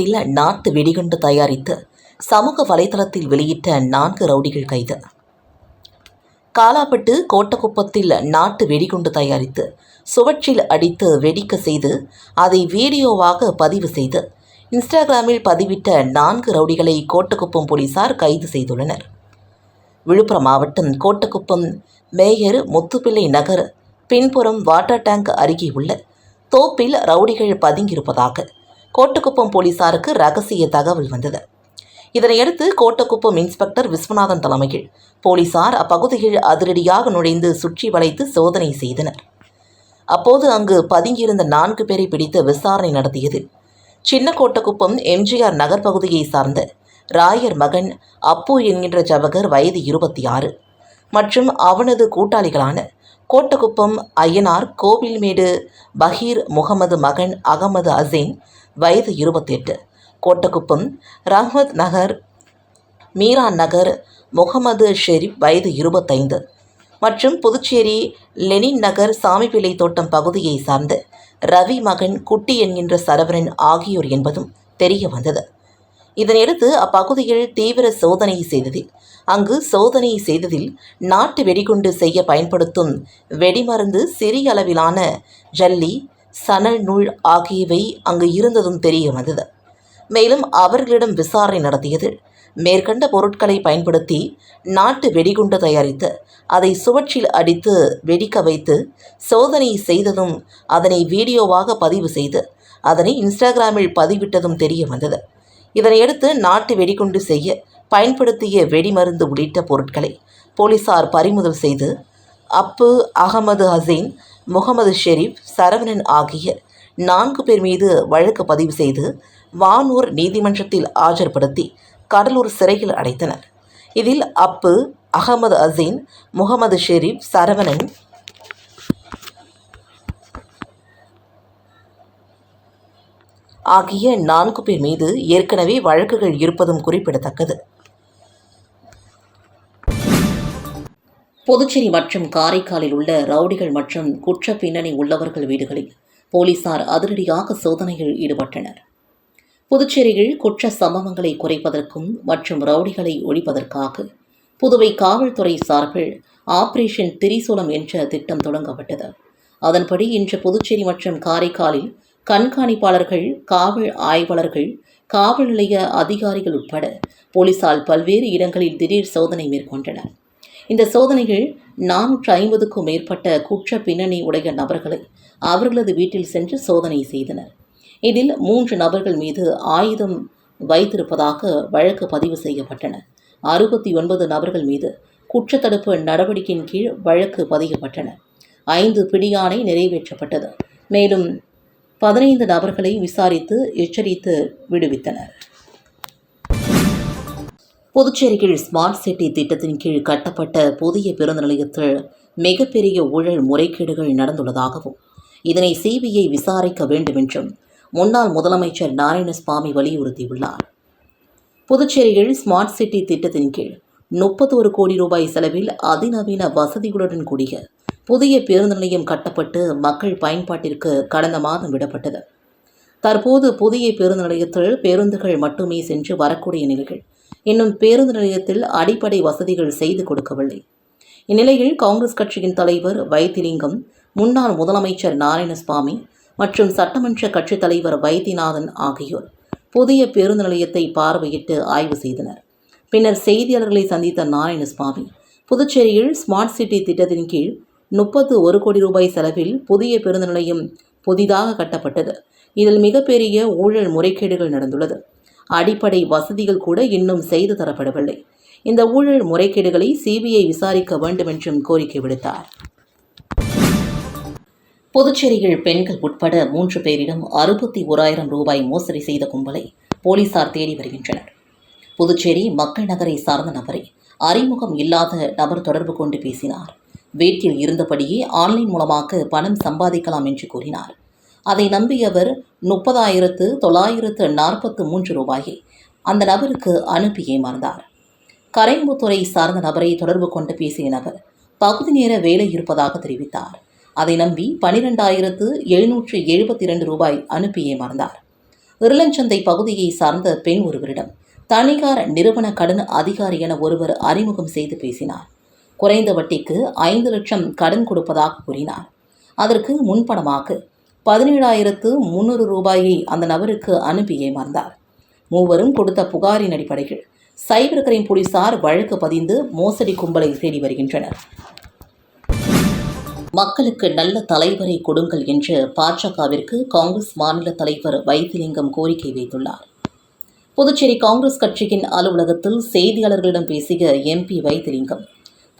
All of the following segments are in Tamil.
மாவட்டத்தில் நாட்டு வெடிகுண்டு தயாரித்து சமூக வலைதளத்தில் வெளியிட்ட நான்கு ரவுடிகள் கைது. காலாப்பட்டு கோட்டக்குப்பத்தில் நாட்டு வெடிகுண்டு தயாரித்து சுவற்றில் அடித்து வெடிக்க செய்து அதை வீடியோவாக பதிவு செய்து இன்ஸ்டாகிராமில் பதிவிட்ட நான்கு ரவுடிகளை கோட்டக்குப்பம் போலீசார் கைது செய்துள்ளனர். விழுப்புரம் மாவட்டம் கோட்டக்குப்பம் மேயர் முத்துப்பிள்ளை நகர் பின்புறம் வாட்டர் டேங்க் அருகே உள்ள தோப்பில் ரவுடிகள் பதுங்கியிருப்பதாக கோட்டுக்குப்பம் போலீசாருக்கு ரகசிய தகவல் வந்தது. இதனையடுத்து கோட்டக்குப்பம் இன்ஸ்பெக்டர் விஸ்வநாதன் தலைமையில் போலீசார் அப்பகுதியில் அதிரடியாக நுழைந்து சுற்றி வளைத்து சோதனை செய்தனர். அப்போது அங்கு பதுங்கியிருந்த நான்கு பேரை பிடித்து விசாரணை நடத்தியது. சின்ன கோட்டக்குப்பம் எம்ஜிஆர் நகர் பகுதியை சார்ந்த ராயர் மகன் அப்பு என்கின்ற ஜவகர் வயது இருபத்தி ஆறு மற்றும் அவனது கூட்டாளிகளான கோட்டக்குப்பம் அய்யனார் கோவில்மேடு பஹீர் முகமது மகன் அகமது அசேன் வயது இருபத்தெட்டு. கோட்டக்குப்பம் ரஹ்மத் நகர் மீரான் நகர் முகமது ஷெரீப் வயது இருபத்தைந்து. மற்றும் புதுச்சேரி லெனின் நகர் சாமிப்பிள்ளை தோட்டம் பகுதியை சார்ந்த ரவி மகன் குட்டி என்கின்ற சரவணன் ஆகியோர் என்பதும் தெரிய வந்தது. இதனையடுத்து அப்பகுதியில் தீவிர சோதனை செய்ததில் அங்கு சோதனை செய்ததில் நாட்டு வெடிகுண்டு செய்ய பயன்படுத்தும் வெடிமருந்து சிறிய அளவிலான ஜல்லி சணல் நூல் ஆகியவை அங்கு இருந்ததும் தெரிய வந்தது. மேலும் அவர்களிடம் விசாரணை நடத்தியது. மேற்கண்ட பொருட்களை பயன்படுத்தி நாட்டு வெடிகுண்டு தயாரித்து அதை சுவற்றில் அடித்து வெடிக்க வைத்து சோதனை செய்ததும் அதனை வீடியோவாக பதிவு செய்து அதனை இன்ஸ்டாகிராமில் பதிவிட்டதும் தெரிய வந்தது. இதனையடுத்து நாட்டு வெடிகுண்டு செய்ய பயன்படுத்திய வெடிமருந்து உள்ளிட்ட பொருட்களை போலீசார் பறிமுதல் செய்து அப்பு அகமது ஹசீன் முகமது ஷெரீப் சரவணன் ஆகிய நான்கு பேர் மீது வழக்கு பதிவு செய்து வானூர் நீதிமன்றத்தில் ஆஜர்படுத்தி கடலூர் சிறையில் அடைத்தனர். இதில் அப்பு அகமது அசீன் முகமது ஷெரீப் சரவணன் ஆகிய நான்கு பேர் மீது ஏற்கனவே வழக்குகள் இருப்பதும் குறிப்பிடத்தக்கது. புதுச்சேரி மற்றும் காரைக்காலில் உள்ள ரவுடிகள் மற்றும் குற்ற பின்னணி உள்ளவர்கள் வீடுகளில் போலீசார் அதிரடியாக சோதனையில் ஈடுபட்டனர். புதுச்சேரியில் குற்ற சம்பவங்களை குறைப்பதற்கும் மற்றும் ரவுடிகளை ஒழிப்பதற்காக புதுவை காவல்துறை சார்பில் ஆபரேஷன் திரிசூலம் என்ற திட்டம் தொடங்கப்பட்டது. அதன்படி இன்று புதுச்சேரி மற்றும் காரைக்காலில் கண்காணிப்பாளர்கள் காவல் ஆய்வாளர்கள் காவல் நிலைய அதிகாரிகள் உட்பட போலீசார் பல்வேறு இடங்களில் திடீர் சோதனை மேற்கொண்டனர். இந்த சோதனைகள் நானூற்று ஐம்பதுக்கும் மேற்பட்ட குற்ற பின்னணி உடைய நபர்களை அவர்களது வீட்டில் சென்று சோதனை செய்தனர். இதில் மூன்று நபர்கள் மீது ஆயுதம் வைத்திருப்பதாக வழக்கு பதிவு செய்யப்பட்டன. அறுபத்தி ஒன்பது நபர்கள் மீது குற்றத்தடுப்பு நடவடிக்கையின் கீழ் வழக்கு பதியப்பட்டன. ஐந்து பிடியாணை நிறைவேற்றப்பட்டது. மேலும் பதினைந்து நபர்களை விசாரித்து எச்சரித்து விடுவித்தனர். புதுச்சேரியில் ஸ்மார்ட் சிட்டி திட்டத்தின் கீழ் கட்டப்பட்ட புதிய பேருந்து நிலையத்தில் மிகப்பெரிய ஊழல் முறைகேடுகள் நடந்துள்ளதாகவும் இதனை சிபிஐ விசாரிக்க வேண்டும் என்றும் முன்னாள் முதலமைச்சர் நாராயணசுவாமி வலியுறுத்தியுள்ளார். புதுச்சேரியில் ஸ்மார்ட் சிட்டி திட்டத்தின் கீழ் முப்பத்தோரு கோடி ரூபாய் செலவில் அதிநவீன வசதிகளுடன் கூடிய புதிய பேருந்து நிலையம் கட்டப்பட்டு மக்கள் பயன்பாட்டிற்கு கடந்த மாதம் விடப்பட்டது. தற்போது புதிய பேருந்து நிலையத்தில் பேருந்துகள் மட்டுமே சென்று வரக்கூடிய நிலைகள் இன்னும் பேருந்து நிலையத்தில் அடிப்படை வசதிகள் செய்து கொடுக்கவில்லை. இந்நிலையில் காங்கிரஸ் கட்சியின் தலைவர் வைத்திலிங்கம் முன்னாள் முதலமைச்சர் நாராயணசுவாமி மற்றும் சட்டமன்ற கட்சித் தலைவர் வைத்தியநாதன் ஆகியோர் புதிய பேருந்து நிலையத்தை பார்வையிட்டு ஆய்வு செய்தனர். பின்னர் செய்தியாளர்களை சந்தித்த நாராயணசுவாமி புதுச்சேரியில் ஸ்மார்ட் சிட்டி திட்டத்தின் கீழ் முப்பத்து ஒரு கோடி ரூபாய் செலவில் புதிய பேருந்து நிலையம் புதிதாக கட்டப்பட்டது. இதில் மிகப்பெரிய ஊழல் முறைகேடுகள் நடந்துள்ளது. அடிப்படை வசதிகள் கூட இன்னும் செய்து தரப்படவில்லை. இந்த ஊழல் முறைகேடுகளை சிபிஐ விசாரிக்க வேண்டும் என்றும் கோரிக்கை விடுத்தார். புதுச்சேரியில் பெண்கள் உட்பட மூன்று பேரிடம் அறுபத்தி ஓராயிரம் ரூபாய் மோசடி செய்த கும்பலை போலீசார் தேடி வருகின்றனர். புதுச்சேரி மக்கள் நகரை சார்ந்த நபரை அறிமுகம் இல்லாத நபர் தொடர்பு கொண்டு பேசினார். வீட்டில் இருந்தபடியே ஆன்லைன் மூலமாக பணம் சம்பாதிக்கலாம் என்று கூறினார். அதை நம்பியவர் முப்பதாயிரத்து தொள்ளாயிரத்து நாற்பத்து மூன்று ரூபாயை அந்த நபருக்கு அனுப்பி ஏமாந்தார் கரைமுத்துறை சார்ந்த நபரை தொடர்பு கொண்டு பேசிய நபர் பகுதி நேர வேலை இருப்பதாக தெரிவித்தார். அதை நம்பி பனிரெண்டாயிரத்து எழுநூற்று எழுபத்தி இரண்டு ரூபாய் அனுப்பி ஏமாந்தார் இருளஞ்சந்தை பகுதியை சார்ந்த பெண் ஒருவரிடம் தனிகார் நிறுவன கடன் அதிகாரி என ஒருவர் அறிமுகம் செய்து பேசினார். குறைந்த வட்டிக்கு ஐந்து லட்சம் கடன் கொடுப்பதாக கூறினார். அதற்கு முன்பணமாக பதினேழாயிரத்து முந்நூறு ரூபாயை அந்த நபருக்கு அனுப்பி ஏமாந்தார். மூவரும் கொடுத்த புகாரின் அடிப்படையில் சைபர் கிரைம் போலீசார் வழக்கு பதிந்து மோசடி கும்பலை தேடி வருகின்றனர். மக்களுக்கு நல்ல தலைவரை கொடுங்கள் என்று பாஜகவிற்கு காங்கிரஸ் மாநில தலைவர் வைத்திலிங்கம் கோரிக்கை வைத்துள்ளார். புதுச்சேரி காங்கிரஸ் கட்சியின் அலுவலகத்தில் செய்தியாளர்களிடம் பேசிய எம்பி வைத்திலிங்கம்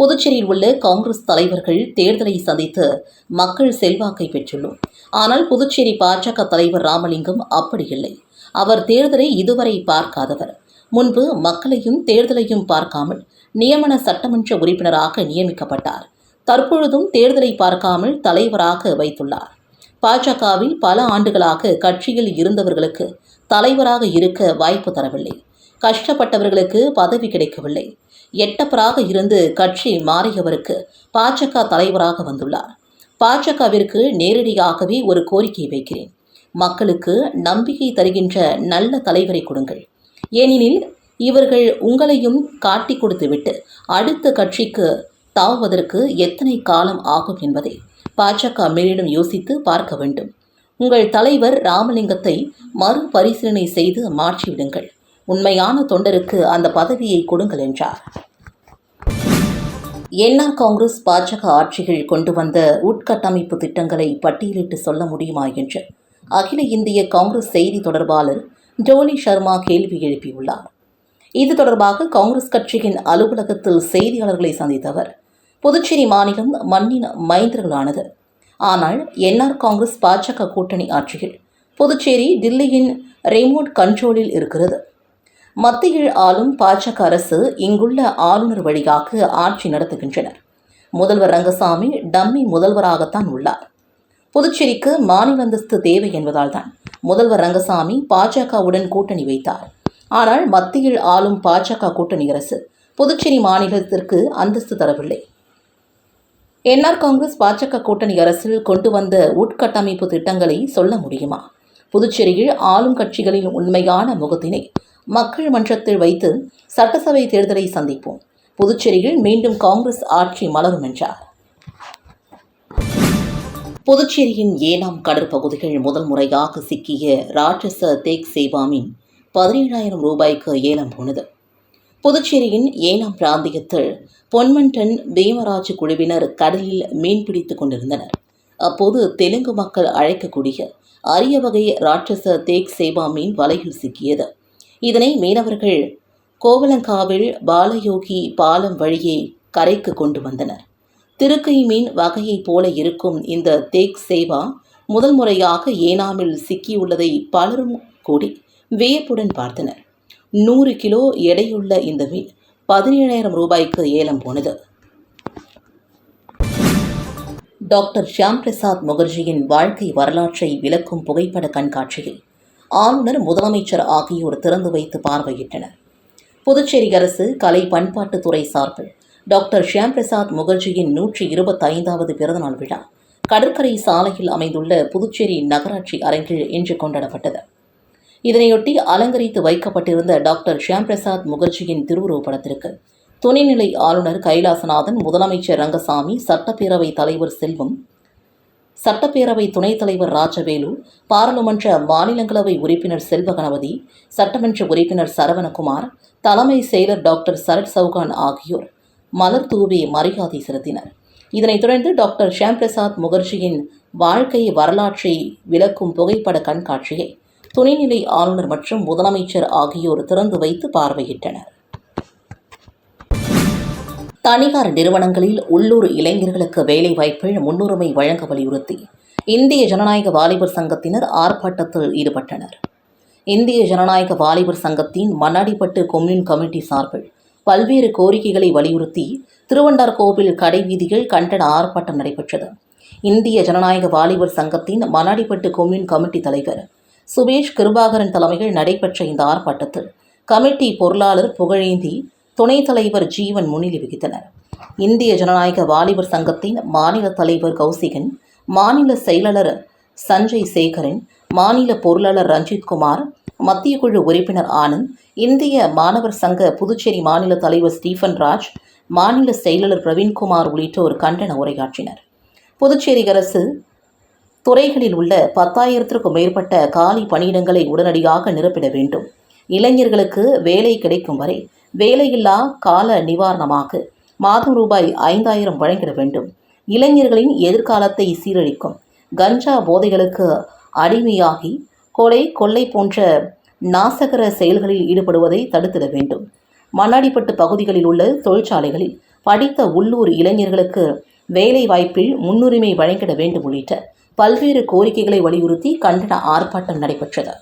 புதுச்சேரியில் உள்ள காங்கிரஸ் தலைவர்கள் தேர்தலை சந்தித்து மக்கள் செல்வாக்கை பெற்றுள்ளோம். ஆனால் புதுச்சேரி பாஜக தலைவர் ராமலிங்கம் அப்படி இல்லை அவர் தேர்தலை இதுவரை பார்க்காதவர். முன்பு மக்களையும் தேர்தலையும் பார்க்காமல் நியமன சட்டமன்ற உறுப்பினராக நியமிக்கப்பட்டார். தற்பொழுதும் தேர்தலை பார்க்காமல் தலைவராக வைத்துள்ளார். பாஜகவில் பல ஆண்டுகளாக கட்சியில் இருந்தவர்களுக்கு தலைவராக இருக்க வாய்ப்பு தரவில்லை. கஷ்டப்பட்டவர்களுக்கு பதவி கிடைக்கவில்லை. எட்டப்பராக இருந்து கட்சி மாறியவருக்கு பாஜக தலைவராக வந்துள்ளார். பாஜகவிற்கு நேரடியாகவே ஒரு கோரிக்கை வைக்கிறேன். மக்களுக்கு நம்பிக்கை தருகின்ற நல்ல தலைவரை கொடுங்கள். ஏனெனில் இவர்கள் உங்களையும் காட்டி கொடுத்துவிட்டு அடுத்த கட்சிக்கு தாவுவதற்கு எத்தனை காலம் ஆகும் என்பதை பாஜக மேலிடம் யோசித்து பார்க்க வேண்டும். உங்கள் தலைவர் ராமலிங்கத்தை மறுபரிசீலனை செய்து மாற்றிவிடுங்கள். உண்மையான தொண்டருக்கு அந்த பதவியை கொடுங்கள் என்றார். என்ஆர் காங்கிரஸ் பாஜக ஆட்சிகள் கொண்டு வந்த உட்கட்டமைப்பு திட்டங்களை பட்டியலிட்டு சொல்ல முடியுமா என்று அகில இந்திய காங்கிரஸ் செய்தி தொடர்பாளர் டோனி சர்மா கேள்வி எழுப்பியுள்ளார். இது தொடர்பாக காங்கிரஸ் கட்சியின் அலுவலகத்தில் செய்தியாளர்களை சந்தித்தவர் புதுச்சேரி மாநிலம் மண்ணின் மைந்தர்களானது. ஆனால் என்ஆர் காங்கிரஸ் பாஜக கூட்டணி ஆட்சியில் புதுச்சேரி டில்லியின் ரிமோட் கண்ட்ரோலில் இருக்கிறது. மத்தியில் ஆளும் பாஜக அரசு இங்குள்ள ஆளுநர் வழியாக ஆட்சி நடத்துகின்றனர். முதல்வர் ரங்கசாமி டம்மி முதல்வராகத்தான் உள்ளார். புதுச்சேரிக்கு மாநில அந்தஸ்து தேவை என்பதால் தான் முதல்வர் ரங்கசாமி பாஜகவுடன் கூட்டணி வைத்தார். ஆனால் மத்தியில் ஆளும் பாஜக கூட்டணி அரசு புதுச்சேரி மாநிலத்திற்கு அந்தஸ்து தரவில்லை. என்ஆர் காங்கிரஸ் பாஜக கூட்டணி அரசில் கொண்டு வந்த உட்கட்டமைப்பு திட்டங்களை சொல்ல முடியுமா? புதுச்சேரியில் ஆளும் கட்சிகளின் உண்மையான முகத்தினை மக்கள் மன்றத்தில் வைத்து சட்டசபை தேர்தலை சந்திப்போம். புதுச்சேரியில் மீண்டும் காங்கிரஸ் ஆட்சி மலரும் என்றார். புதுச்சேரியின் ஏனாம் கடற்பகுதிகள் முதல் முறையாக சிக்கிய ராட்சச தேக் சேவாமின் பதினேழாயிரம் ரூபாய்க்கு ஏலம் போனது. புதுச்சேரியின் ஏனாம் பிராந்தியத்தில் பொன்மண்டன் பீமராஜ் குழுவினர் கடலில் மீன்பிடித்துக் கொண்டிருந்தனர். அப்போது தெலுங்கு மக்கள் அழைக்கக்கூடிய அரிய வகை ராட்சச தேக் சேவா மீன் வலையில் சிக்கியது. இதனை மீனவர்கள் கோவலங்காவில் பாலயோகி பாலம் வழியே கரைக்கு கொண்டு வந்தனர். திருக்கை மீன் வகையைப் போல இருக்கும் இந்த தேக் சேவா முதல் முறையாக ஏனாமில் சிக்கியுள்ளதை பலரும் கூடி வியப்புடன் பார்த்தனர். நூறு கிலோ எடையுள்ள இந்த மீன் பதினேழாயிரம் ரூபாய்க்கு ஏலம் போனது. டாக்டர் ஷியாம் பிரசாத் முகர்ஜியின் வாழ்க்கை வரலாற்றை விளக்கும் புகைப்பட கண்காட்சியை ஆளுநர் முதலமைச்சர் ஆகியோர் திறந்து வைத்து பார்வையிட்டனர். புதுச்சேரி அரசு கலை பண்பாட்டுத்துறை சார்பில் டாக்டர் ஷியாம் பிரசாத் முகர்ஜியின் நூற்றி இருபத்தைந்தாவது பிறந்தநாள் விழா கடற்கரை சாலையில் அமைந்துள்ள புதுச்சேரி நகராட்சி அரங்கில் இன்று கொண்டாடப்பட்டது. இதனையொட்டி அலங்கரித்து வைக்கப்பட்டிருந்த டாக்டர் ஷியாம் பிரசாத் முகர்ஜியின் திருவுருவப்படத்திற்கு துணைநிலை ஆளுநர் கைலாசநாதன் முதலமைச்சர் ரங்கசாமி சட்டப்பேரவைத் தலைவர் செல்வம் சட்டப்பேரவை துணைத் தலைவர் ராஜவேலு பாராளுமன்ற மாநிலங்களவை உறுப்பினர் செல்வ கணபதி சட்டமன்ற உறுப்பினர் சரவணகுமார் தலைமை செயலர் டாக்டர் சரத் சவுகான் ஆகியோர் மலர் தூவி மரியாதை செலுத்தினர். இதனைத் தொடர்ந்து டாக்டர் ஷியாம் பிரசாத் முகர்ஜியின் வாழ்க்கை வரலாற்றை விளக்கும் புகைப்பட கண்காட்சியை துணைநிலை ஆளுநர் மற்றும் முதலமைச்சர் ஆகியோர் திறந்து வைத்து பார்வையிட்டனர். தனியார் நிறுவனங்களில் உள்ளூர் இளைஞர்களுக்கு வேலைவாய்ப்பில் முன்னுரிமை வழங்க வலியுறுத்தி இந்திய ஜனநாயக வாலிபர் சங்கத்தினர் ஆர்ப்பாட்டத்தில் ஈடுபட்டனர். இந்திய ஜனநாயக வாலிபர் சங்கத்தின் மண்ணாடிப்பட்டு கொம்யூன் கமிட்டி சார்பில் பல்வேறு கோரிக்கைகளை வலியுறுத்தி திருவண்டார்கோவில் கடைவீதியில் கண்டன ஆர்ப்பாட்டம் நடைபெற்றது. இந்திய ஜனநாயக வாலிபர் சங்கத்தின் மண்ணாடிப்பட்டு கொம்யூன் கமிட்டி தலைவர் சுபேஷ் கிருபாகரன் தலைமையில் நடைபெற்ற இந்த ஆர்ப்பாட்டத்தில் கமிட்டி பொருளாளர் புகழேந்தி துணைத் தலைவர் ஜீவன் முன்னிலை வகித்தனர். இந்திய ஜனநாயக வாலிபர் சங்கத்தின் மாநில தலைவர் கௌசிகன் மாநில செயலாளர் சஞ்சய் சேகரன் மாநில பொருளாளர் ரஞ்சித்குமார் மத்திய குழு உறுப்பினர் ஆனந்த் இந்திய மாணவர் சங்க புதுச்சேரி மாநில தலைவர் ஸ்டீஃபன் ராஜ் மாநில செயலாளர் பிரவீன்குமார் உள்ளிட்டோர் கண்டன உரையாற்றினர். புதுச்சேரி அரசு துறைகளில் உள்ள பத்தாயிரத்திற்கும் மேற்பட்ட காலி பணியிடங்களை உடனடியாக நிரப்பிட வேண்டும். இளைஞர்களுக்கு வேலை கிடைக்கும் வரை வேலையில்லா கால நிவாரணமாக மாதம் ரூபாய் ஐந்தாயிரம் வழங்கிட வேண்டும். இளைஞர்களின் எதிர்காலத்தை சீரழிக்கும். கஞ்சா போதைகளுக்கு அடிமையாகி கொலை கொள்ளை போன்ற நாசகர செயல்களில் ஈடுபடுவதை தடுத்திட வேண்டும். மண்ணாடிப்பட்டு பகுதிகளில் உள்ள தொழிற்சாலைகளில் படித்த உள்ளூர் இளைஞர்களுக்கு வேலை வாய்ப்பில் முன்னுரிமை வழங்கிட வேண்டும் உள்ளிட்ட பல்வேறு கோரிக்கைகளை வலியுறுத்தி கண்டன ஆர்ப்பாட்டம் நடைபெற்றது.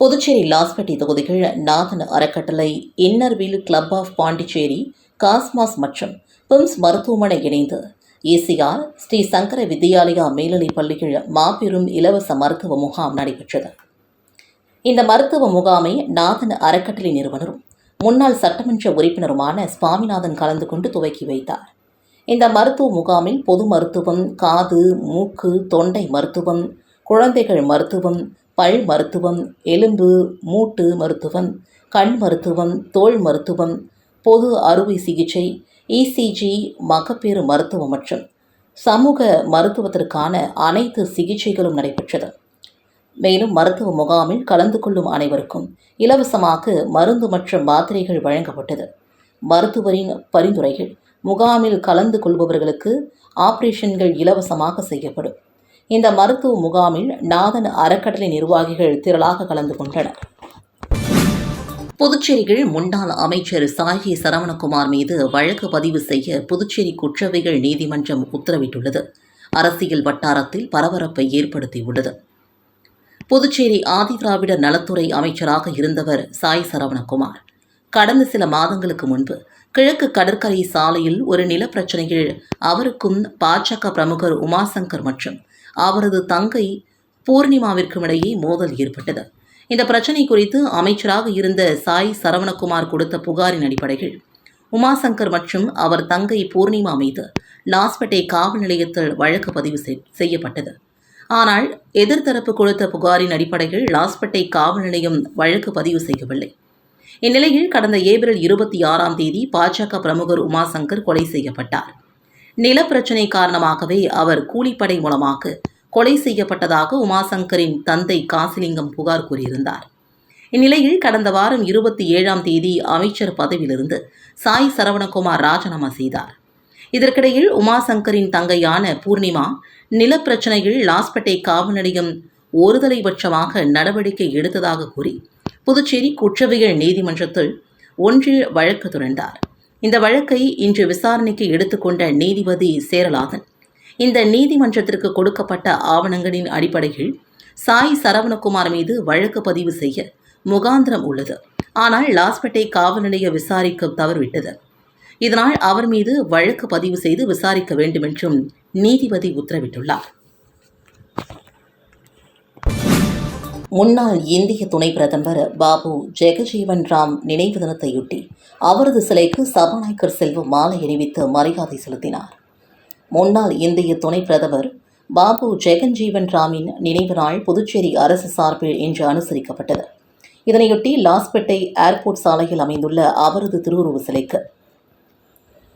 புதுச்சேரி லாஸ்பேட்டை தொகுதிகள் நாதன் அறக்கட்டளை Inner Wheel Club of Pondicherry Cosmos மற்றும் பிம்ஸ் மருத்துவமனை இணைந்து ஏசிஆர் ஸ்ரீ சங்கர வித்யாலயா மேல்நிலைப் பள்ளிகள் மாபெரும் இலவச மருத்துவ முகாம் நடைபெற்றது. இந்த மருத்துவ முகாமை நாதன் அறக்கட்டளை நிறுவனரும் முன்னாள் சட்டமன்ற உறுப்பினருமான சுவாமிநாதன் கலந்து கொண்டு துவக்கி வைத்தார். இந்த மருத்துவ முகாமில் பொது மருத்துவம் காது மூக்கு தொண்டை மருத்துவம் குழந்தைகள் மருத்துவம் பல் மருத்துவம் எலும்பு மூட்டு மருத்துவம் கண் மருத்துவம் தோல் மருத்துவம் பொது அறுவை சிகிச்சை இசிஜி மகப்பேறு மருத்துவம் மற்றும் சமூக மருத்துவத்திற்கான அனைத்து சிகிச்சைகளும் நடைபெற்றது. மேலும் மருத்துவ முகாமில் கலந்து கொள்ளும் அனைவருக்கும் இலவசமாக மருந்து மற்றும் மாத்திரைகள் வழங்கப்பட்டது. மருத்துவரின் பரிந்துரைகள் முகாமில் கலந்து கொள்பவர்களுக்கு ஆபரேஷன்கள் இலவசமாக செய்யப்படும். இந்த மருத்துவ முகாமில் நாதன் அறக்கட்டளை நிர்வாகிகள் திரளாக கலந்து கொண்டனர். புதுச்சேரியில் முன்னாள் அமைச்சர் சாயி சரவணகுமார் மீது வழக்கு பதிவு செய்ய புதுச்சேரி குற்றவியல் நீதிமன்றம் உத்தரவிட்டுள்ளது. அரசியல் வட்டாரத்தில் பரபரப்பை ஏற்படுத்தியுள்ளது. புதுச்சேரி ஆதிதிராவிடர் நலத்துறை அமைச்சராக இருந்தவர் சாய் சரவணகுமார். கடந்த சில மாதங்களுக்கு முன்பு கிழக்கு கடற்கரை சாலையில் ஒரு நிலப்பிரச்சனையில் அவருக்கும் பாஜக பிரமுகர் உமாசங்கர் மற்றும் அவரது தங்கை பூர்ணிமாவிற்கும் இடையே மோதல் ஏற்பட்டது. இந்த பிரச்சனை குறித்து அமைச்சராக இருந்த சாய் சரவணகுமார் கொடுத்த புகாரின் அடிப்படையில் உமாசங்கர் மற்றும் அவர் தங்கை பூர்ணிமா மீது லாஸ்பேட்டை காவல் நிலையத்தில் வழக்கு பதிவு செய்- செய்யப்பட்டது. ஆனால் எதிர்த்தரப்பு கொடுத்த புகாரின் அடிப்படையில் லாஸ்பேட்டை காவல் நிலையம் வழக்கு பதிவு செய்யவில்லை. இந்நிலையில் கடந்த ஏப்ரல் இருபத்தி ஆறாம் தேதி பாஜக பிரமுகர் உமாசங்கர் கொலை செய்யப்பட்டார். நிலப்பிரச்சினை காரணமாகவே அவர் கூலிப்படை மூலமாக கொலை செய்யப்பட்டதாக உமாசங்கரின் தந்தை காசிலிங்கம் புகார் கூறியிருந்தார். இந்நிலையில் கடந்த வாரம் இருபத்தி ஏழாம் தேதி அமைச்சர் பதவியிலிருந்து சாய் சரவணகுமார் ராஜினாமா செய்தார். இதற்கிடையில் உமாசங்கரின் தங்கையான பூர்ணிமா நிலப்பிரச்சனையில் லாஸ்பேட்டை காவல் நிலையம் ஒருதலைபட்சமாக நடவடிக்கை எடுத்ததாக கூறி புதுச்சேரி குற்றவியல் நீதிமன்றத்தில் ஒன்றில் வழக்கு தொடர்ந்தார் இந்த வழக்கை இன்று விசாரணைக்கு எடுத்துக்கொண்ட நீதிபதி சேரலாதன். இந்த நீதிமன்றத்திற்கு கொடுக்கப்பட்ட ஆவணங்களின் அடிப்படையில் சாய் சரவணகுமார் மீது வழக்கு பதிவு செய்ய முகாந்திரம் உள்ளது. ஆனால் லாஸ்பேட்டை காவல் நிலைய விசாரிக்க தவறிவிட்டது. இதனால் அவர் மீது வழக்கு பதிவு செய்து விசாரிக்க வேண்டுமென்றும் நீதிபதி உத்தரவிட்டுள்ளார். முன்னாள் இந்திய துணை பிரதமர் பாபு ஜெகஜீவன் ராம் நினைவு தினத்தையொட்டி அவரது சிலைக்கு சபாநாயகர் செல்வம் மாலை அணிவித்து மரியாதை செலுத்தினார். முன்னாள் இந்திய துணை பிரதமர் பாபு ஜெகன்ஜீவன் ராமின் நினைவு நாள் புதுச்சேரி அரசு சார்பில் இன்று அனுசரிக்கப்பட்டது. இதனையொட்டி லாஸ்பேட்டை ஏர்போர்ட் சாலையில் அமைந்துள்ள அவரது திருவுருவ சிலைக்கு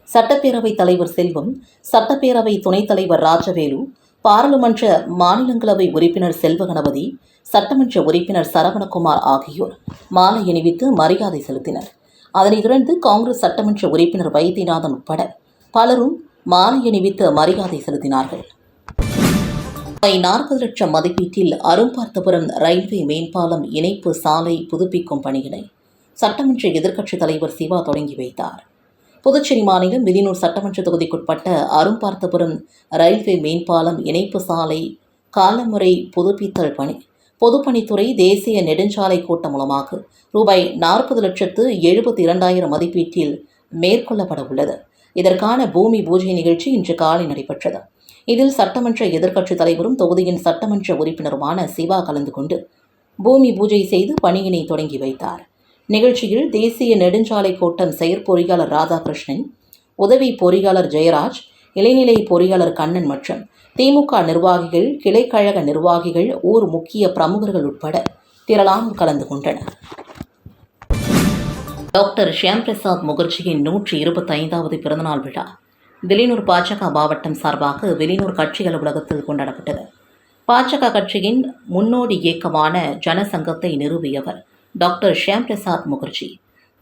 சட்டப்பேரவைத் தலைவர் செல்வம் சட்டப்பேரவை துணைத் தலைவர் ராஜவேலு பாராளுமன்ற மாநிலங்களவை உறுப்பினர் செல்வ கணபதி சட்டமன்ற உறுப்பினர் சரவணகுமார் ஆகியோர் மாலை அணிவித்து மரியாதை செலுத்தினர். அதனைத் தொடர்ந்து காங்கிரஸ் சட்டமன்ற உறுப்பினர் வைத்தியநாதன் உட்பட பலரும் மாலை அணிவித்து மரியாதை செலுத்தினார்கள். நாற்பது லட்சம் மதிப்பீட்டில் அரும்பார்த்தபுரம் ரயில்வே மேம்பாலம் இணைப்பு சாலை புதுப்பிக்கும் பணியினை சட்டமன்ற எதிர்க்கட்சித் தலைவர் சிவா தொடங்கி வைத்தார். புதுச்சேரி மாநிலம் விதினூர் சட்டமன்ற தொகுதிக்குட்பட்ட அரும்பார்த்தபுரம் ரயில்வே மேம்பாலம் இணைப்பு சாலை காலமுறை புதுப்பித்தல் பணி. பொதுப்பணித்துறை தேசிய நெடுஞ்சாலை கூட்டம் மூலமாக ரூபாய் நாற்பது லட்சத்து எழுபத்தி இரண்டாயிரம் மதிப்பீட்டில் மேற்கொள்ளப்பட உள்ளது. இதற்கான பூமி பூஜை நிகழ்ச்சி இன்று காலை நடைபெற்றது. இதில் சட்டமன்ற எதிர்க்கட்சித் தலைவரும் தொகுதியின் சட்டமன்ற உறுப்பினருமான சிவா கலந்து கொண்டு பூமி பூஜை செய்து பணியினை தொடங்கி வைத்தார். நிகழ்ச்சியில் தேசிய நெடுஞ்சாலை கோட்டம் செயற்பொறியாளர் ராதாகிருஷ்ணன் உதவி பொறியாளர் ஜெயராஜ் இளைநிலை பொறியாளர் கண்ணன் மற்றும் திமுக நிர்வாகிகள் கிளைக்கழக நிர்வாகிகள் ஊர் முக்கிய பிரமுகர்கள் உட்பட திரளாம் கலந்து கொண்டனர். டாக்டர் ஷியாம் பிரசாத் முகர்ஜியின் நூற்றி இருபத்தைந்தாவது பிறந்தநாள் விழா வெளியூர் பாஜக மாவட்டம் சார்பாக வெளியூர் கட்சி அலுவலகத்தில் கொண்டாடப்பட்டது. பாஜக கட்சியின் முன்னோடி இயக்கமான ஜனசங்கத்தை நிறுவியவர் டாக்டர் ஷியாம் பிரசாத் முகர்ஜி.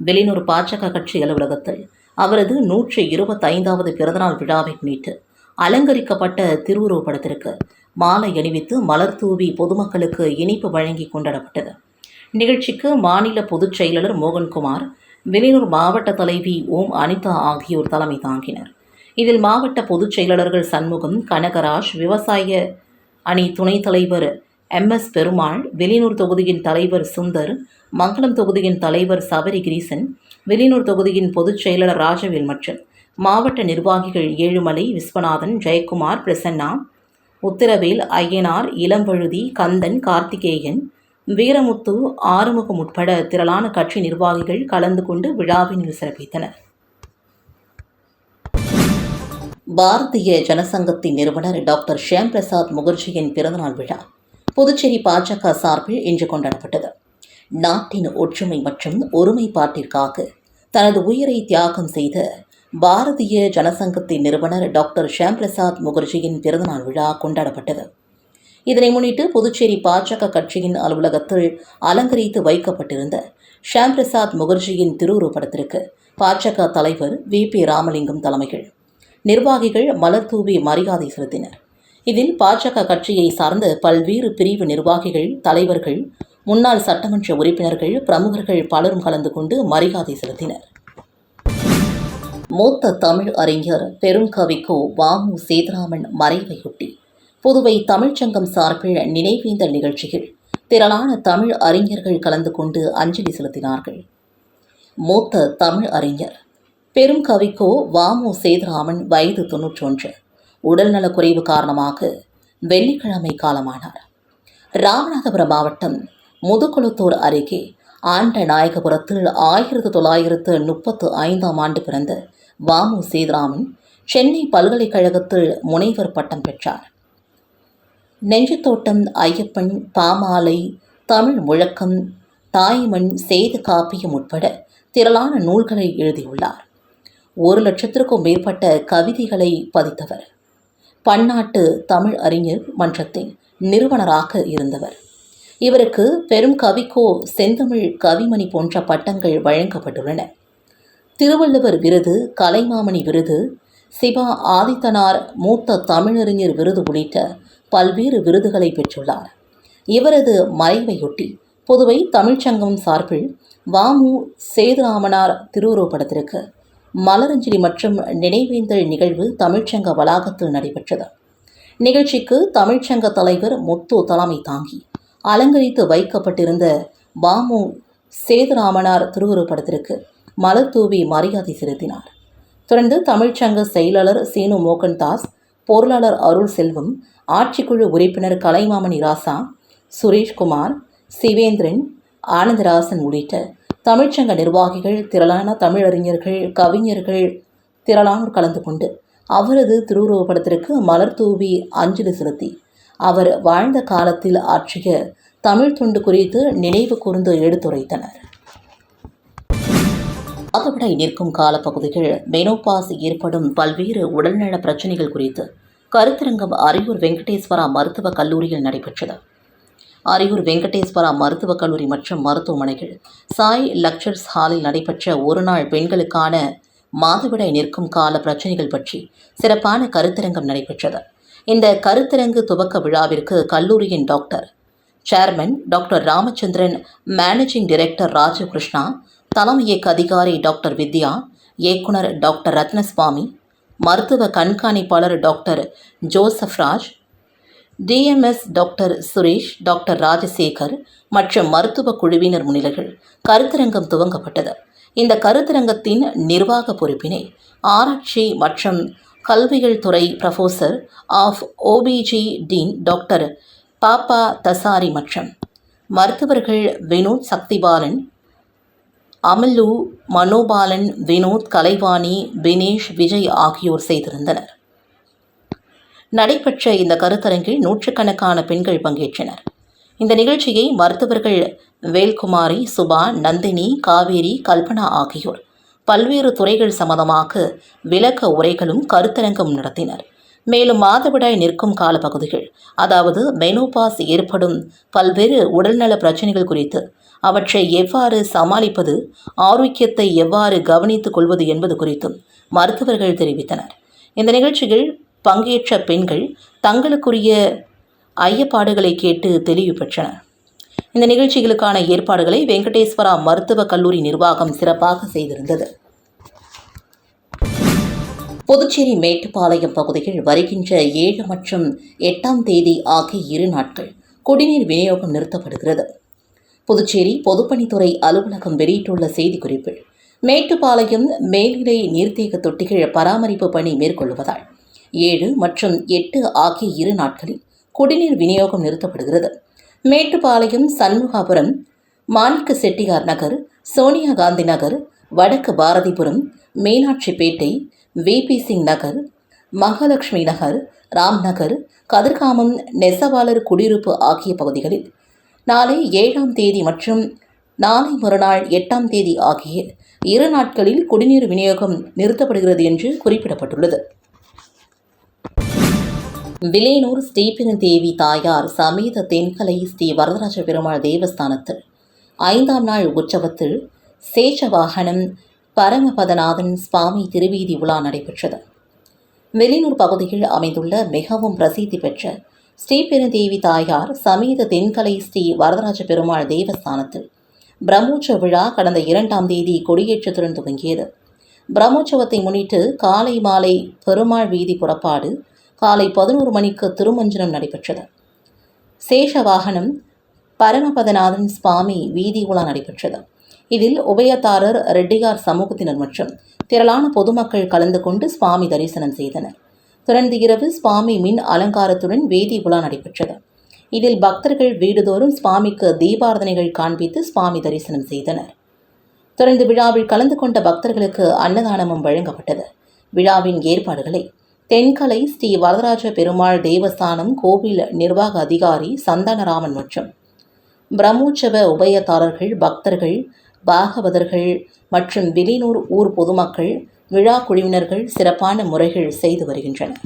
வெளியூர் பாஜக கட்சி அலுவலகத்தில் அவரது நூற்றி இருபத்தைந்தாவது பிறந்தநாள் விழாவை முன்னிட்டு அலங்கரிக்கப்பட்ட திருவுருவப்படத்திற்கு மாலை அணிவித்து மலர் தூவி பொதுமக்களுக்கு இனிப்பு வழங்கி கொண்டாடப்பட்டது. நிகழ்ச்சிக்கு மாநில பொதுச் செயலாளர் மோகன்குமார் வெளியூர் மாவட்ட தலைவி ஓம் அனிதா ஆகியோர் தலைமை தாங்கினர். இதில் மாவட்ட பொதுச் செயலாளர்கள் சண்முகம் கனகராஜ் விவசாய அணி துணைத் தலைவர் எம் எஸ் பெருமாள் வெளியூர் தொகுதியின் தலைவர் சுந்தர் மங்களம் தொகுதியின் தலைவர் சபரி கிரீசன் வெளியூர் தொகுதியின் பொதுச் செயலாளர் ராஜவேல் மற்றும் மாவட்ட நிர்வாகிகள் ஏழுமலை விஸ்வநாதன் ஜெயக்குமார் பிரசன்னா உத்திரவேல் ஐயனார் இளம்பழுதி கந்தன் கார்த்திகேயன் வீரமுத்து ஆறுமுகம் உட்பட திரளான கட்சி நிர்வாகிகள் கலந்து கொண்டு விழாவினில் சிறப்பித்தனர். பாரதிய ஜனசங்கத்தின் நிறுவனர் டாக்டர் ஷியாம் பிரசாத் முகர்ஜியின் பிறந்தநாள் விழா புதுச்சேரி பாஜக சார்பில் இன்று கொண்டாடப்பட்டது. நாட்டின் ஒற்றுமை மற்றும் ஒருமைப்பாட்டிற்காக தனது உயிரை தியாகம் செய்த பாரதிய ஜனசங்கத்தின் நிறுவனர் டாக்டர் ஷியாம் பிரசாத் முகர்ஜியின் பிறந்தநாள் விழா கொண்டாடப்பட்டது. இதனை முன்னிட்டு புதுச்சேரி பாஜக கட்சியின் அலுவலகத்தில் அலங்கரித்து வைக்கப்பட்டிருந்த ஷியாம் பிரசாத் முகர்ஜியின் திருவுருப்படத்திற்கு பாஜக தலைவர் வி பி ராமலிங்கம் தலைமைகள் நிர்வாகிகள் மலர் தூவி மரியாதை செலுத்தினர். இதில் பாஜக கட்சியை சார்ந்த பல்வேறு பிரிவு நிர்வாகிகள் தலைவர்கள் முன்னாள் சட்டமன்ற உறுப்பினர்கள் பிரமுகர்கள் பலரும் கலந்து கொண்டு மரியாதை செலுத்தினர். மூத்த தமிழ் அறிஞர் பெருங்கவிக்கோ வாமு சேதுராமன் மறைவையொட்டி புதுவை தமிழ்ச்சங்கம் சார்பில் நினைவேந்தல் நிகழ்ச்சியில் திரளான தமிழ் அறிஞர்கள் கலந்து கொண்டு அஞ்சலி செலுத்தினார்கள். மூத்த தமிழ் அறிஞர் பெரும் கவிக்கோ வாமு சேதுராமன் வயது தொன்னூற்றொன்று. உடல்நலக் குறைவு காரணமாக வெள்ளிக்கிழமை காலமானார். ராமநாதபுரம் மாவட்டம் முதுகுளத்தூர் அருகே ஆண்ட நாயகபுரத்தில் ஆயிரத்து தொள்ளாயிரத்து முப்பத்து ஐந்தாம் ஆண்டு பிறந்த வாமு சீதராமன் சென்னை பல்கலைக்கழகத்தில் முனைவர் பட்டம் பெற்றார். நெஞ்சத்தோட்டம் ஐயப்பன் பாமாலை தமிழ் முழக்கம் தாய்மண் செய்து காப்பியம் உட்பட திரளான நூல்களை எழுதியுள்ளார். ஒரு லட்சத்திற்கும் மேற்பட்ட கவிதைகளை பதித்தவர். பன்னாட்டு தமிழ் அறிஞர் மன்றத்தின் நிறுவனராக இருந்தவர். இவருக்கு பெரும் கவிக்கோ செந்தமிழ் கவிமணி போன்ற பட்டங்கள் வழங்கப்பட்டுள்ளன. திருவள்ளுவர் விருது கலைமாமணி விருது சிவா ஆதித்தனார் மூத்த தமிழறிஞர் விருது உள்ளிட்ட பல்வேறு விருதுகளை பெற்றுள்ளார். இவரது மறைவையொட்டி புதுவை தமிழ்ச்சங்கம் சார்பில் வாமு சேதுராமனார் திருவுருவப்படத்திற்கு மலரஞ்சலி மற்றும் நினைவேந்தல் நிகழ்வு தமிழ்ச்சங்க வளாகத்தில் நடைபெற்றது. நிகழ்ச்சிக்கு தமிழ்ச்சங்க தலைவர் முத்து தலைமை தாங்கி அலங்கரித்து வைக்கப்பட்டிருந்த பாமு சேதுராமனார் திருவுருவப்படத்திற்கு மலர் தூவி மரியாதை செலுத்தினார். தொடர்ந்து தமிழ்ச்சங்க செயலாளர் சீனு மோகன்தாஸ் பொருளாளர் அருள் செல்வம் ஆட்சிக்குழு உறுப்பினர் கலைமாமணி ராசா சுரேஷ்குமார் சிவேந்திரன் ஆனந்தராசன் உள்ளிட்ட தமிழ்ச்சங்க நிர்வாகிகள் திரளான தமிழறிஞர்கள் கவிஞர்கள் திரளானோர் கலந்து கொண்டு அவரது திருவுருவப்படத்திற்கு மலர் தூவி அஞ்சலி செலுத்தி அவர் வாழ்ந்த காலத்தில் ஆற்றிய தமிழ் துண்டு குறித்து நினைவு கூர்ந்து எடுத்துரைத்தனர். மாதவிடாய் நிற்கும் காலப்பகுதியில் மெனோபாஸ் ஏற்படும் பல்வேறு உடல்நல பிரச்சனைகள் குறித்து கருத்தரங்கம் அரியூர் வெங்கடேஸ்வரா மருத்துவக் கல்லூரியில் நடைபெற்றது. அரியூர் வெங்கடேஸ்வரா மருத்துவக் கல்லூரி மற்றும் மருத்துவமனைகள் சாய் லக்சர்ஸ் ஹாலில் நடைபெற்ற ஒருநாள் பெண்களுக்கான மாதவிடை நிற்கும் கால பிரச்சனைகள் பற்றி சிறப்பான கருத்தரங்கம் நடைபெற்றது. இந்த கருத்தரங்கு துவக்க விழாவிற்கு கல்லூரியின் doctor. Chairman doctor Ramachandran managing director Rajakrishna தலைமை இயக்க அதிகாரி டாக்டர் வித்யா இயக்குனர் டாக்டர் ரத்னசுவாமி மருத்துவ கண்காணிப்பாளர் doctor Joseph Raj DMS doctor Suresh doctor Rajasekar மற்றும் மருத்துவ குழுவினர் முன்னிலைகள் கருத்தரங்கம் துவங்கப்பட்டது. இந்த கருத்தரங்கத்தின் நிர்வாக பொறுப்பினை ஆராய்ச்சி மற்றும் கல்வியல் துறை professor of OBG dean doctor Papa Dasari மற்றும் மருத்துவர்கள் வினோத் சக்திபாலன் அமலு மனோபாலன் வினோத் கலைவாணி பினேஷ் விஜய் ஆகியோர் செய்திருந்தனர். நடைபெற்ற இந்த கருத்தரங்கில் நூற்றுக்கணக்கான பெண்கள் பங்கேற்றனர். இந்த நிகழ்ச்சியை மருத்துவர்கள் வேல்குமாரி சுபா நந்தினி காவேரி கல்பனா ஆகியோர் பல்வேறு துறைகள் சம்பந்தமாக விளக்க உரைகளும் கருத்தரங்கம் நடத்தினர். மேலும் மாதவிடாய் நிற்கும் காலப்பகுதிகள் அதாவது மெனோபாஸ் ஏற்படும் பல்வேறு உடல்நல பிரச்சனைகள் குறித்து அவற்றை எவ்வாறு சமாளிப்பது ஆரோக்கியத்தை எவ்வாறு கவனித்துக் கொள்வது என்பது குறித்தும் மருத்துவர்கள் தெரிவித்தனர். இந்த நிகழ்ச்சியில் பங்கேற்ற பெண்கள் தங்களுக்குரிய ஐயப்பாடுகளை கேட்டு தெளிவு பெற்றனர். இந்த நிகழ்ச்சிகளுக்கான ஏற்பாடுகளை வெங்கடேஸ்வரா மருத்துவக் கல்லூரி நிர்வாகம் சிறப்பாக செய்திருந்தது. புதுச்சேரி மேட்டுப்பாளையம் பகுதியில் வருகின்ற ஏழு மற்றும் எட்டாம் தேதி ஆகிய இரு நாட்கள் குடிநீர் விநியோகம் நிறுத்தப்படுகிறது. புதுச்சேரி பொதுப்பணித்துறை அலுவலகம் வெளியிட்டுள்ள செய்திக்குறிப்பில் மேட்டுப்பாளையம் மேல்நிலை நீர்த்தேக்க தொட்டிகள் பராமரிப்பு பணி மேற்கொள்வதால் ஏழு மற்றும் எட்டு ஆகிய இரு நாட்களில் குடிநீர் விநியோகம் நிறுத்தப்படுகிறது. மேட்டுப்பாளையம் சண்முகாபுரம் மாணிக்க செட்டியார் நகர் சோனியா காந்தி நகர் வடக்கு பாரதிபுரம் மீனாட்சிப்பேட்டை விபி சிங் நகர் மகாலட்சுமி நகர் ராம் நகர் கதிர்காமம் நெசவாளர் குடியிருப்பு ஆகிய பகுதிகளில் நாளை ஏழாம் தேதி மற்றும் நாளை மறுநாள் எட்டாம் தேதி ஆகிய இரு நாட்களில் குடிநீர் விநியோகம் நிறுத்தப்படுகிறது என்று குறிப்பிடப்பட்டுள்ளது. வில்லியனூர் ஸ்ரீபெருந்தேவி தாயார் சமேத தென்கலை ஸ்ரீ வரதராஜ பெருமாள் தேவஸ்தானத்தில். ஐந்தாம் நாள் உற்சவத்தில் சேஷவாகனம் பரமபதநாதன் சுவாமி திருவீதி உலா நடைபெற்றது. வெளியூர் பகுதியில் அமைந்துள்ள மிகவும் பிரசித்தி பெற்ற ஸ்ரீபெருந்தேவி தாயார் சமீத தென்கலை ஸ்ரீ வரதராஜ பெருமாள் தேவஸ்தானத்தில் பிரம்மோற்சவ விழா கடந்த இரண்டாம் தேதி கொடியேற்றத்துடன் துவங்கியது. பிரம்மோற்சவத்தை முன்னிட்டு காலை மாலை பெருமாள் வீதி புறப்பாடு காலை பதினோரு மணிக்கு திருமஞ்சனம் நடைபெற்றது. சேஷ வாகனம் பரமபதநாதன் சுவாமி வீதி உலா நடைபெற்றது. இதில் உபயதாரர் ரெட்டியார் சமூகத்தினர் மற்றும் திரளான பொதுமக்கள் கலந்து கொண்டு சுவாமி தரிசனம் செய்தனர். தொடர்ந்து இரவு சுவாமி மின் அலங்காரத்துடன் வேதி உலா நடைபெற்றது. இதில் பக்தர்கள் வீடுதோறும் சுவாமிக்கு தீபாரதனைகள் காண்பித்து சுவாமி தரிசனம் செய்தனர். தொடர்ந்து விழாவில் கலந்து கொண்ட பக்தர்களுக்கு அன்னதானமும் வழங்கப்பட்டது. விழாவின் ஏற்பாடுகளை தென்கலை ஸ்ரீ வரதராஜ பெருமாள் தேவஸ்தானம் கோவில் நிர்வாக அதிகாரி சந்தனராமன் மற்றும் பிரம்மோற்சவ உபயதாரர்கள் பக்தர்கள் பாகவதர்கள் மற்றும் வெளியூர் ஊர் பொதுமக்கள் விழா குழுவினர்கள் சிறப்பான முறைகள் செய்து வருகின்றனர்.